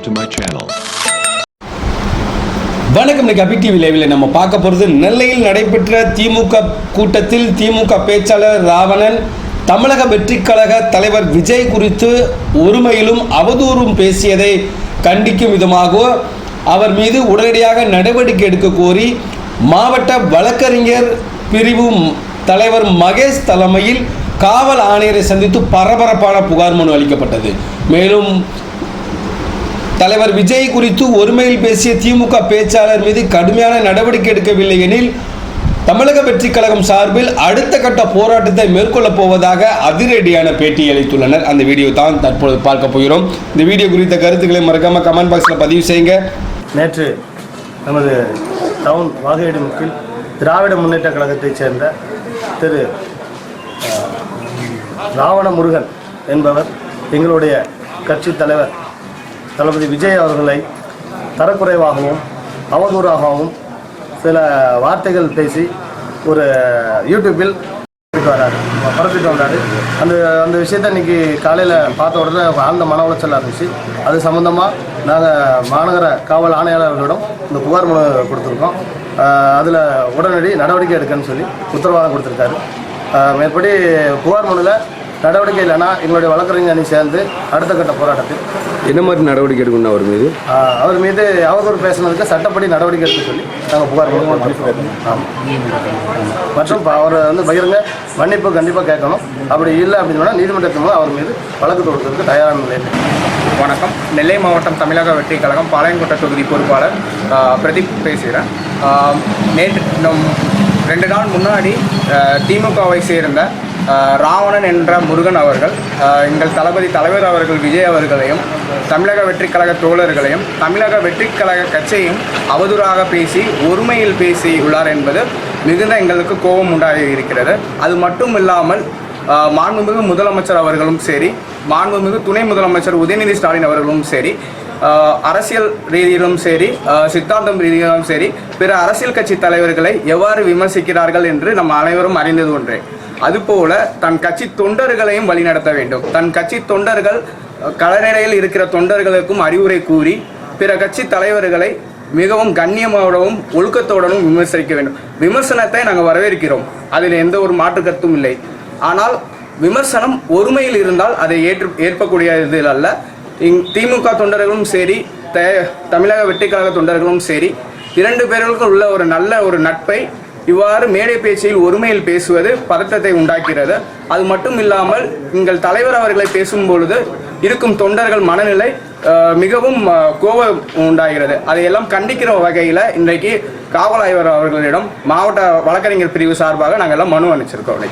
subscribe to my channel. வணக்கம் இன்னைக்கு அபி TV லைவில் நம்ம பார்க்க போகிறது நெல்லையில் நடைபெற்ற திமுக கூட்டத்தில் திமுக பேச்சாளர் ராவணன் தமிழக வெற்றிக் கழக தலைவர் விஜய் குறித்து ஒருமையிலும் அவதூறும் பேசியதை கண்டிக்கும் விதமாக அவர் மீது உடனடியாக நடவடிக்கை எடுக்க கோரி மாவட்ட வழக்கறிஞர் பிரிவு தலைவர் மகேஷ் தலைமையில் காவல் ஆணையரை சந்தித்து பரபரப்பான புகார் மனு அளிக்கப்பட்டது மேலும் தலைவர் விஜய் குறித்து ஒருமையில் பேசிய திமுக பேச்சாளர் மீது கடுமையான நடவடிக்கை எடுக்கவில்லை எனில் தமிழக வெற்றிக் கழகம் சார்பில் அடுத்த கட்ட போராட்டத்தை மேற்கொள்ளப் போவதாக அதிரடியான பேட்டி அளித்துள்ளனர். அந்த வீடியோ தான் தற்போது பார்க்க போகிறோம். இந்த வீடியோ குறித்த கருத்துக்களை மறக்காம கமெண்ட் பாக்ஸில் பதிவு செய்யுங்க. நேற்று நமது டவுன் வாகையடி முக்கில் திராவிட முன்னேற்ற கழகத்தைச் சேர்ந்த திரு ராவண முருகன் என்பவர் எங்களுடைய கட்சி தலைவர் தளபதி விஜய் அவர்களை தரக்குறைவாகவும் அவதூறாகவும் சில வார்த்தைகள் பேசி ஒரு யூடியூப்பில் பரப்பிட்டு வராரு. பரப்பிட்டு வந்தாரு. அந்த அந்த விஷயத்த இன்னைக்கு காலையில் பார்த்த உடனே ஆழ்ந்த மன உளைச்சலாக இருந்துச்சு அது சம்மந்தமாக நாங்கள் மாநகர காவல் ஆணையாளர்களிடம் இந்த புகார் மனு கொடுத்துருக்கோம். அதில் உடனடி நடவடிக்கை எடுக்கன்னு சொல்லி உத்தரவாதம் கொடுத்துருக்காரு. மேற்படி புகார் மனுவில் நடவடிக்கை இல்லைன்னா எங்களுடைய வழக்கறிஞர் அணி சேர்ந்து அடுத்த கட்ட போராட்டத்தில். என்ன மாதிரி நடவடிக்கை எடுக்கணும் அவர் மீது? அவர் மீது அவதூறு பேசுனதுக்கு சட்டப்படி நடவடிக்கை எடுக்க சொல்லி நாங்கள் புகார் ஆமாம் மற்றும் இப்ப அவர் வந்து பகிரங்க. மன்னிப்பு கண்டிப்பாக கேட்கணும். அப்படி இல்லை அப்படின்னு சொன்னால் நீதிமன்றத்தின் மூலம் அவர் மீது வழக்கு தொடுக்கிறதுக்கு தயாரான நிலையில் வணக்கம். நெல்லை மாவட்டம் தமிழக வெற்றி கழகம் பாளையங்கோட்டை தொகுதி பொறுப்பாளர் பிரதீப் பேசுகிறேன். நேற்று நம் ரெண்டு நாள் முன்னாடி திமுகவை சேர்ந்த ராவணன் என்ற முருகன் அவர்கள் எங்கள் தளபதி தலைவர் அவர்கள் விஜய் அவர்களையும் தமிழக வெற்றிக் கழக தோழர்களையும் தமிழக வெற்றிக் கழக கட்சியையும் அவதூறாக பேசி ஒருமையில் பேசி உள்ளார் என்பது மிகுந்த எங்களுக்கு கோபம் உண்டாகி இருக்கிறது. அது மட்டும் இல்லாமல் மாண்புமிகு முதலமைச்சர் அவர்களும் சரி மாண்புமிகு துணை முதலமைச்சர் உதயநிதி ஸ்டாலின் அவர்களும் சரி அரசியல் ரீதியிலும் சரி சித்தாந்தம் ரீதியிலும் சரி பிற அரசியல் கட்சி தலைவர்களை எவ்வாறு விமர்சிக்கிறார்கள் என்று நம் அனைவரும் அறிந்தது ஒன்றே. அதுபோல தன் கட்சி தொண்டர்களையும் வழிநடத்த வேண்டும். தன் கட்சி தொண்டர்கள் கலநிலையில் களநிலையில் இருக்கிற தொண்டர்களுக்கும் அறிவுரை கூறி பிற கட்சி தலைவர்களை மிகவும் கண்ணியமாகவும் ஒழுக்கத்தோடனும் விமர்சிக்க வேண்டும். விமர்சனத்தை நாங்கள் வரவேற்கிறோம். அதில் எந்த ஒரு மாற்று கருத்தும் இல்லை. ஆனால் விமர்சனம் ஒருமையில் இருந்தால் அதை ஏற்று ஏற்பக்கூடிய இதில் அல்ல. இங் திமுக தொண்டர்களும் சரி த தமிழக வெற்றிக்கழக தொண்டர்களும் சரி இரண்டு பேர்களுக்கும் உள்ள ஒரு நல்ல ஒரு நட்பை இவ்வாறு மேடை பேச்சில் ஒருமையில் பேசுவது பதட்டத்தை உண்டாக்கிறது. அது மட்டும் இல்லாமல் எங்கள் தலைவர் அவர்களை பேசும் பொழுது இருக்கும் தொண்டர்கள் மனநிலை மிகவும் கோபம் உண்டாகிறது. அதையெல்லாம் கண்டிக்கிற வகையில் இன்றைக்கு காவல் ஆய்வர் அவர்களிடம் மாவட்ட வழக்கறிஞர் பிரிவு சார்பாக நாங்கள் எல்லாம் மனு அனுப்பிச்சிருக்கோம்.